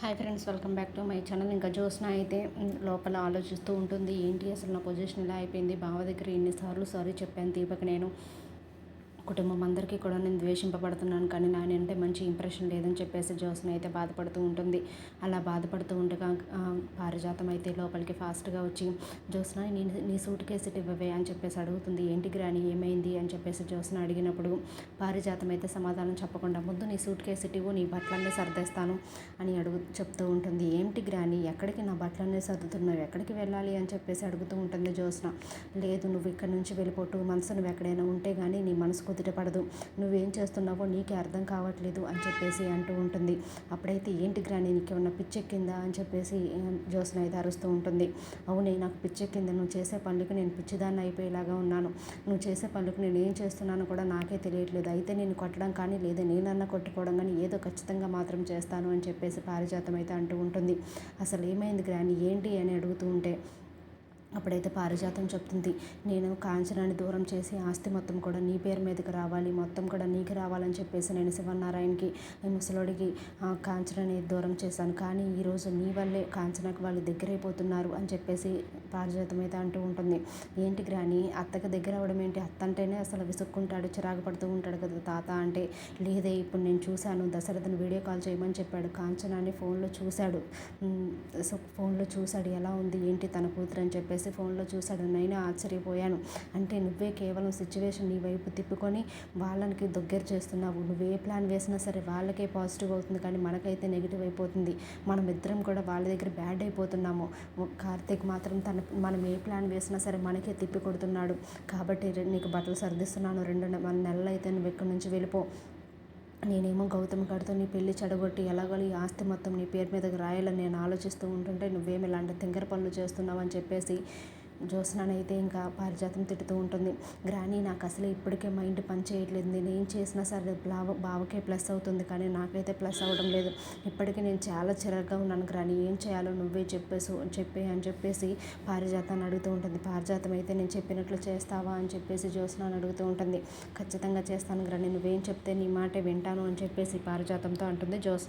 Hi friends welcome back to my channel. ఇంకా జ్యోత్స్న అయితే లోపల ఆలోచిస్తూ ఉంటుంది ఏంటి అసలు నా పొజిషన్ ఇలా అయిపోయింది? బావ దగ్గర ఎన్నిసార్లు సారీ చెప్పాను దీపక్ నేను. కుటుంబం అందరికీ కూడా నేను ద్వేషింపబడుతున్నాను. కానీ నాయన అంటే మంచి ఇంప్రెషన్ లేదని చెప్పేసి జ్యోత్స్న అయితే బాధపడుతూ ఉంటుంది. అలా బాధపడుతూ ఉండగా పారిజాతం అయితే లోపలికి ఫాస్ట్గా వచ్చి జోసన నీ నీ సూట్ కేసు ఇవ్వవే అని చెప్పేసి అడుగుతుంది. ఏంటి గ్రాని ఏమైంది? అని చెప్పేసి జోసన అడిగినప్పుడు పారిజాతం అయితే సమాధానం చెప్పకుండా ముందు నీ సూట్ కేసు ఇవ్వు నీ బట్టలన్నీ సర్దేస్తాను అని అడుగు చెప్తూ ఉంటుంది. ఏంటి గ్రాని ఎక్కడికి నా బట్టలన్నీ సర్దుతున్నావు? ఎక్కడికి వెళ్ళాలి? అని చెప్పేసి అడుగుతూ ఉంటుంది జ్యోత్స్న లేదు నువ్వు ఇక్కడ నుంచి వెళ్ళిపో. మనసు నువ్వు ఎక్కడైనా ఉంటే కానీ నీ మనసు కుదిరపడదు నువ్వేం చేస్తున్నావో నీకే అర్థం కావట్లేదు అని చెప్పేసి అంటూ ఉంటుంది. అప్పుడైతే ఏంటి గ్రాని నీకు ఏమన్నా పిచ్చెక్కిందా? అని చెప్పేసి జ్యోత్స్న అయితే అరుస్తూ ఉంటుంది. అవునే నాకు పిచ్చెక్కింది. నువ్వు చేసే పనులకు నేను పిచ్చిదాన్ని అయిపోయేలాగా ఉన్నాను. నువ్వు చేసే పనులకు నేను ఏం చేస్తున్నానో కూడా నాకే తెలియట్లేదు. అయితే నేను కొట్టడం కానీ లేదా నేనన్నా కొట్టుకోవడం కానీ ఏదో ఖచ్చితంగా మాత్రం చేస్తాను అని చెప్పేసి పారిజాతం అయితే అంటూ ఉంటుంది. అసలు ఏమైంది గ్రాని? ఏంటి? అని అడుగుతూ ఉంటే అప్పుడైతే పారిజాతం చెప్తుంది. నేను కాంచనాన్ని దూరం చేసి ఆస్తి మొత్తం కూడా నీ పేరు మీదకి రావాలి మొత్తం కూడా నీకు రావాలని చెప్పేసి నేను శివనారాయణకి ముసలోడికి ఆ కాంచనాన్ని దూరం చేశాను. కానీ ఈరోజు నీ వల్లే కాంచనకు వాళ్ళు దగ్గరైపోతున్నారు అని చెప్పేసి పారిజాతం అయితే అంటూ ఉంటుంది. ఏంటి గ్రాని అత్తకి దగ్గర అవడం ఏంటి? అత్త అంటేనే అసలు విసుక్కుంటాడు చిరాకు పడుతూ ఉంటాడు కదా తాత అంటే. లేదే ఇప్పుడు నేను చూశాను దశరథను వీడియో కాల్ చేయమని చెప్పాడు. కాంచనాన్ని ఫోన్లో చూశాడు. సో ఫోన్లో చూశాడు ఎలా ఉంది ఏంటి తన కూతురు అని చెప్పేసి ఫోన్లో చూశాడు నేను ఆశ్చర్యపోయాను. అంటే నువ్వే కేవలం సిచ్యువేషన్ నీ వైపు తిప్పుకొని వాళ్ళకి దగ్గర చేస్తున్నావు. నువ్వు ఏ ప్లాన్ వేసినా సరే వాళ్ళకే పాజిటివ్ అవుతుంది కానీ మనకైతే నెగిటివ్ అయిపోతుంది. మనం ఇద్దరం కూడా వాళ్ళ దగ్గర బ్యాడ్ అయిపోతున్నాము. కార్తీక్ మాత్రం తన మనం ఏ ప్లాన్ వేసినా సరే మనకే తిప్పి కొడుతున్నాడు. కాబట్టి నీకు బట్టలు సర్దిస్తున్నాను. రెండు నెలలు అయితే నువ్వు ఇక్కడి నుంచి వెళ్ళిపో. నేనేమో గౌతమ్ గారితో నీ పెళ్ళి చెడగొట్టి ఎలాగో ఈ ఆస్తి మొత్తం నీ పేరు మీదకి రాయాలని నేను ఆలోచిస్తూ ఉంటుంటే నువ్వేమి ఇలాంటి తింగర పనులు చేస్తున్నావు అని చెప్పేసి జ్యోత్స్ననైతే ఇంకా పారిజాతం తిట్టుతూ ఉంటుంది. గ్రానీ నాకు అసలు ఇప్పటికే మైండ్ పని చేయట్లేదు. నేను ఏం చేసినా సరే బావ బావకే ప్లస్ అవుతుంది. కానీ నాకైతే ప్లస్ అవ్వడం లేదు. ఇప్పటికీ నేను చాలా చిరాగ్గా ఉన్నాను గ్రానీ. ఏం చేయాలో నువ్వే చెప్పేసి చెప్పే అని చెప్పేసి పారిజాతాన్ని అడుగుతూ ఉంటుంది. పారిజాతం అయితే నేను చెప్పినట్లు చేస్తావా? అని చెప్పేసి జ్యోత్స్నాన్ని అడుగుతూ ఉంటుంది. ఖచ్చితంగా చేస్తాను గ్రానీ. నువ్వేం చెప్తే నీ మాట వింటాను అని చెప్పేసి పారిజాతంతో అంటుంది జ్యోత్స్న